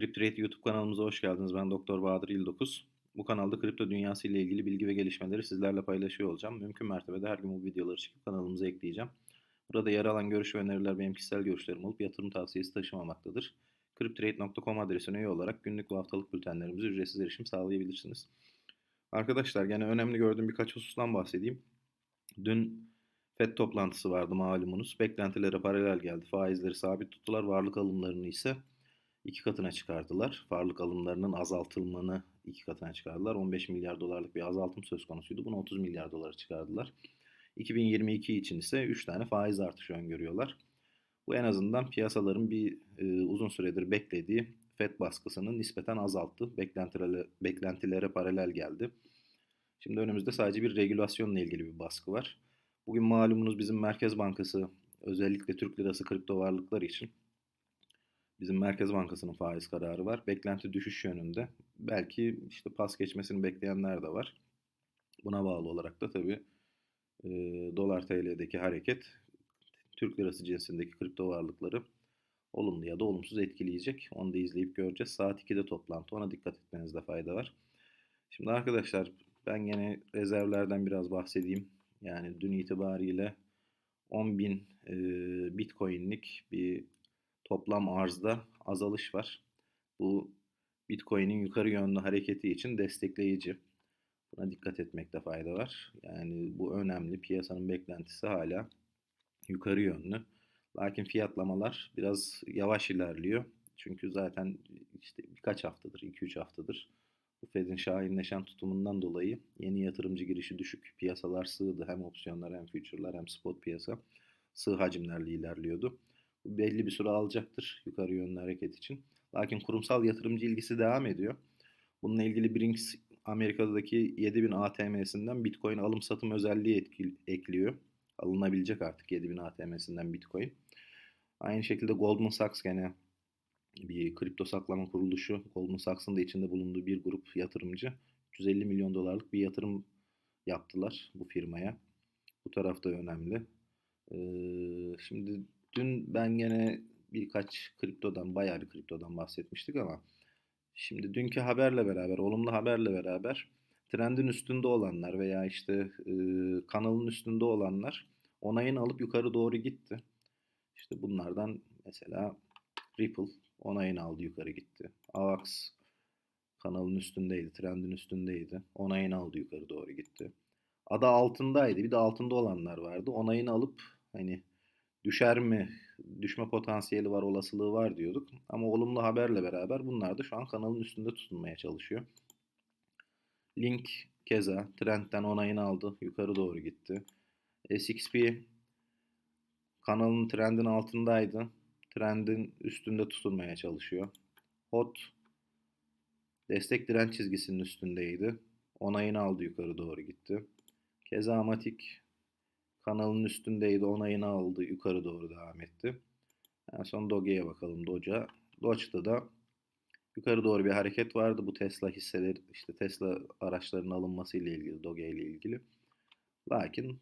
CryptRate YouTube kanalımıza hoş geldiniz. Ben Doktor Bahadır İldokuz. Bu kanalda kripto dünyası ile ilgili bilgi ve gelişmeleri sizlerle paylaşıyor olacağım. Mümkün mertebede her gün bu videoları çıkıp kanalımıza ekleyeceğim. Burada yer alan görüş ve öneriler benim kişisel görüşlerim olup yatırım tavsiyesi taşımamaktadır. CryptRate.com adresine üye olarak günlük ve haftalık bültenlerimize ücretsiz erişim sağlayabilirsiniz. Arkadaşlar gene önemli gördüğüm birkaç husustan bahsedeyim. Dün FED toplantısı vardı malumunuz. Beklentilere paralel geldi. Faizleri sabit tuttular. Varlık alımlarını ise iki katına çıkardılar. Varlık alımlarının azaltılmanı iki katına çıkardılar. 15 milyar dolarlık bir azaltım söz konusuydu. Bunu 30 milyar dolara çıkardılar. 2022 için ise 3 tane faiz artışı öngörüyorlar. Bu en azından piyasaların bir e, uzun süredir beklediği FED baskısını nispeten azalttı. Beklentilere, beklentilere paralel geldi. Şimdi önümüzde sadece bir regülasyonla ilgili bir baskı var. Bugün malumunuz bizim Merkez Bankası özellikle Türk Lirası kripto varlıklar için bizim Merkez Bankası'nın faiz kararı var. Beklenti düşüş yönünde. Belki işte pas geçmesini bekleyenler de var. Buna bağlı olarak da tabii e, dolar TL'deki hareket Türk lirası cinsindeki kripto varlıkları olumlu ya da olumsuz etkileyecek. Onu da izleyip göreceğiz. Saat 2'de toplantı. Ona dikkat etmenizde fayda var. Şimdi arkadaşlar ben yine rezervlerden biraz bahsedeyim. Yani dün itibariyle 10 bin e, bitcoinlik bir toplam arzda azalış var. Bu bitcoin'in yukarı yönlü hareketi için destekleyici. Buna dikkat etmekte fayda var. Yani bu önemli. Piyasanın beklentisi hala yukarı yönlü. Lakin fiyatlamalar biraz yavaş ilerliyor. Çünkü zaten işte birkaç haftadır, 2-3 haftadır bu Fed'in şahinleşen tutumundan dolayı yeni yatırımcı girişi düşük. Piyasalar sığdı. Hem opsiyonlar hem future'lar hem spot piyasa sığ hacimlerle ilerliyordu. Belli bir süre alacaktır yukarı yönlü hareket için. Lakin kurumsal yatırımcı ilgisi devam ediyor. Bununla ilgili Brinks Amerika'daki 7000 ATM'sinden Bitcoin alım satım özelliği etkili, ekliyor. Alınabilecek artık 7000 ATM'sinden Bitcoin. Aynı şekilde Goldman Sachs gene bir kripto saklama kuruluşu. Goldman Sachs'ın da içinde bulunduğu bir grup yatırımcı 350 milyon dolarlık bir yatırım yaptılar bu firmaya. Bu taraf da önemli. Ee, şimdi dün ben gene birkaç kriptodan, bayağı bir kriptodan bahsetmiştik ama şimdi dünkü haberle beraber, olumlu haberle beraber trendin üstünde olanlar veya işte e, kanalın üstünde olanlar onayını alıp yukarı doğru gitti. İşte bunlardan mesela Ripple onayını aldı yukarı gitti. AVAX kanalın üstündeydi, trendin üstündeydi. Onayını aldı yukarı doğru gitti. Ada altındaydı. Bir de altında olanlar vardı. Onayını alıp hani düşer mi, düşme potansiyeli var, olasılığı var diyorduk. Ama olumlu haberle beraber bunlar da şu an kanalın üstünde tutunmaya çalışıyor. Link keza trendten onayını aldı. Yukarı doğru gitti. SXP kanalın trendin altındaydı. Trendin üstünde tutunmaya çalışıyor. HOT destek direnç çizgisinin üstündeydi. Onayını aldı yukarı doğru gitti. Keza Matik kanalın üstündeydi. Onayını aldı. Yukarı doğru devam etti. En son Doge'ye bakalım. Doge'a. Doge'da da yukarı doğru bir hareket vardı. Bu Tesla hisseleri, işte Tesla araçlarının alınması ile ilgili, Doge ile ilgili. Lakin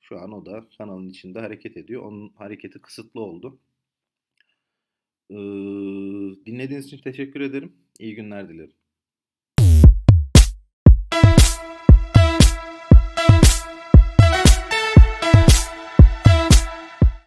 şu an o da kanalın içinde hareket ediyor. Onun hareketi kısıtlı oldu. Ee, dinlediğiniz için teşekkür ederim. İyi günler dilerim.